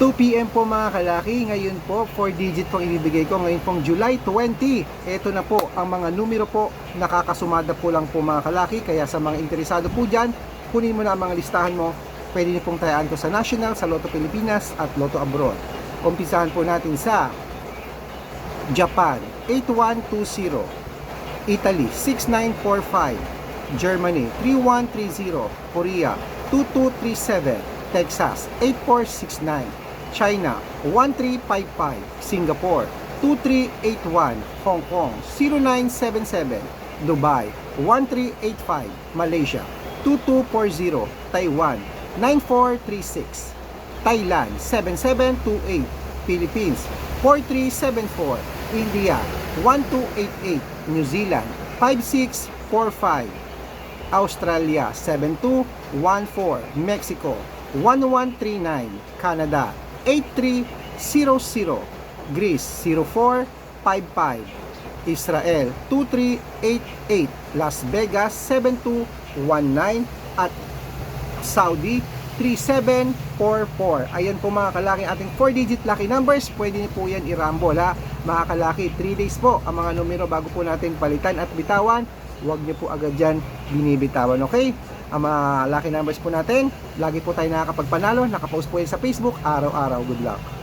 2pm po mga kalaki, ngayon po 4 digit pong ibibigay ko. Ngayon pong July 20. Ito na po ang mga numero po, nakakasumada po lang po mga kalaki, kaya sa mga interesado po dyan, kunin mo na ang mga listahan mo, pwede niyo pong tayaan ko sa National, sa Lotto Pilipinas at Lotto Abroad. Umpisahan po natin sa Japan 8120, Italy 6945, Germany 3130, Korea 2237, Texas 8469, China 1355, Singapore 2381, Hong Kong 0977, Dubai 1385, Malaysia 2240, Taiwan 9436, Thailand 7728, Philippines 4374, India 1288, New Zealand 5645, Australia 7214, Mexico 1139, Canada 8300, Greece 0455, Israel 2388, Las Vegas 7219 at Saudi 3744. Ayan po mga kalaki ating 4-digit lucky numbers. Pwede niyo po yan i-rumble ha. Mga kalaki, 3 days po ang mga numero bago po natin palitan at bitawan. Huwag niyo po agad dyan binibitawan, okay? Ang mga lucky numbers po natin, lagi po tayo nakakapagpanalo. Nakapost po yan sa Facebook, araw-araw. Good luck.